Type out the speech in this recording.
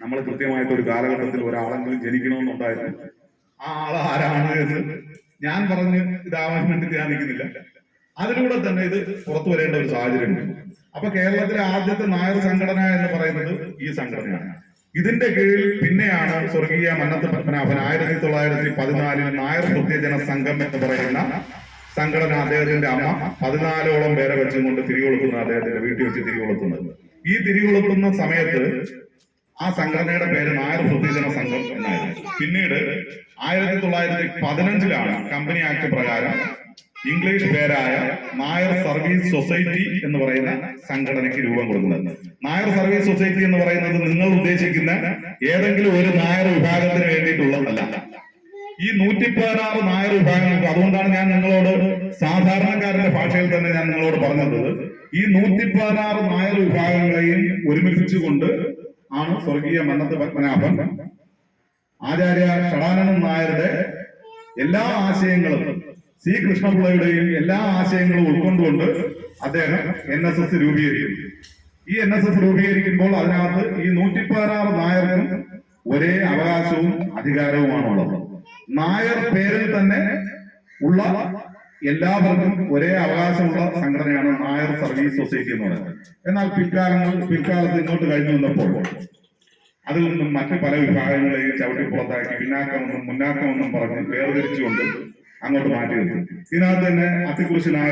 നമ്മൾ കൃത്യമായിട്ട് ഒരു കാലഘട്ടത്തിൽ ഒരാളെങ്കിലും ജനിക്കണമെന്നുണ്ടായിരുന്നു. ആ ആൾ ആരാണ് എന്ന് ഞാൻ പറഞ്ഞ് ഇതാവാൻ വേണ്ടി ഞാൻ നിൽക്കുന്നില്ല അതിലൂടെ തന്നെ ഇത് പുറത്തു വരേണ്ട ഒരു സാഹചര്യമുണ്ട്. അപ്പൊ കേരളത്തിലെ ആദ്യത്തെ നായർ സംഘടന എന്ന് പറയുന്നത് ഈ സംഘടനയാണ്. ഇതിന്റെ കീഴിൽ പിന്നെയാണ് സ്വർഗീയ മന്നത്ത് പത്മനാഭൻ ആയിരത്തി തൊള്ളായിരത്തി പതിനാലിൽ നായർ പ്രത്യജന സംഘം എന്ന് പറയുന്ന സംഘടന അദ്ദേഹത്തിന്റെ അമ്മ പതിനാലോളം പേരെ വെച്ചുകൊണ്ട് തിരികൊളുത്തുന്ന അദ്ദേഹത്തിന്റെ വീട്ടിൽ വെച്ച് തിരികൊളുത്തുന്നത്. ഈ തിരികൊളുത്തുന്ന സമയത്ത് ആ സംഘടനയുടെ പേര് നായർ പ്രത്യേജന സംഘം എന്നായിരുന്നു. പിന്നീട് ആയിരത്തി തൊള്ളായിരത്തി പതിനഞ്ചിലാണ് കമ്പനി ആക്ട് പ്രകാരം ഇംഗ്ലീഷ് പേരായ നായർ സർവീസ് സൊസൈറ്റി എന്ന് പറയുന്ന സംഘടനയ്ക്ക് രൂപം കൊടുക്കുന്നത്. നായർ സർവീസ് സൊസൈറ്റി എന്ന് പറയുന്നത് നിങ്ങൾ ഉദ്ദേശിക്കുന്ന ഏതെങ്കിലും ഒരു നായർ വിഭാഗത്തിന് വേണ്ടിയിട്ടുള്ളതല്ല. ഈ നൂറ്റി പതിനാറ് നായർ വിഭാഗങ്ങൾക്ക് അതുകൊണ്ടാണ് ഞാൻ നിങ്ങളോട് സാധാരണക്കാരന്റെ ഭാഷയിൽ തന്നെ ഞാൻ നിങ്ങളോട് പറഞ്ഞത്. ഈ നൂറ്റി പതിനാറ് നായർ വിഭാഗങ്ങളെയും ഒരുമിപ്പിച്ചുകൊണ്ട് ആണ്? സ്വർഗീയ മന്നത്ത് പത്മനാഭൻ ആചാര്യ ഷടാനന്ദൻ നായരുടെ എല്ലാ ആശയങ്ങളും സി കൃഷ്ണപിള്ളയുടെയും എല്ലാ ആശയങ്ങളും ഉൾക്കൊണ്ടുകൊണ്ട് അദ്ദേഹം എൻ എസ് എസ് രൂപീകരിക്കുന്നു. ഈ എൻ എസ് എസ് രൂപീകരിക്കുമ്പോൾ അതിനകത്ത് ഈ നൂറ്റി പതിനാറ് നായർക്കും ഒരേ അവകാശവും അധികാരവുമാണുള്ളത്. നായർ പേരിൽ തന്നെ ഉള്ള എല്ലാവർക്കും ഒരേ അവകാശമുള്ള സംഘടനയാണ് നായർ സർവീസ് സൊസൈറ്റി എന്ന് പറയുന്നത്. എന്നാൽ പിൽക്കാലങ്ങൾ പിൽക്കാലത്ത് ഇങ്ങോട്ട് കഴിഞ്ഞു വന്നപ്പോൾ അതിൽ നിന്നും മറ്റ് പല വിഭാഗങ്ങളെയും ചവിട്ടി പുറത്താക്കി പിന്നാക്കമെന്നും മുന്നാക്കമെന്നും പറഞ്ഞ് വേർതിരിച്ചുകൊണ്ട് അങ്ങോട്ട് മാറ്റി നിർത്തി ഇതിനകത്ത് തന്നെ അത്തിക്കുറിശി നായർ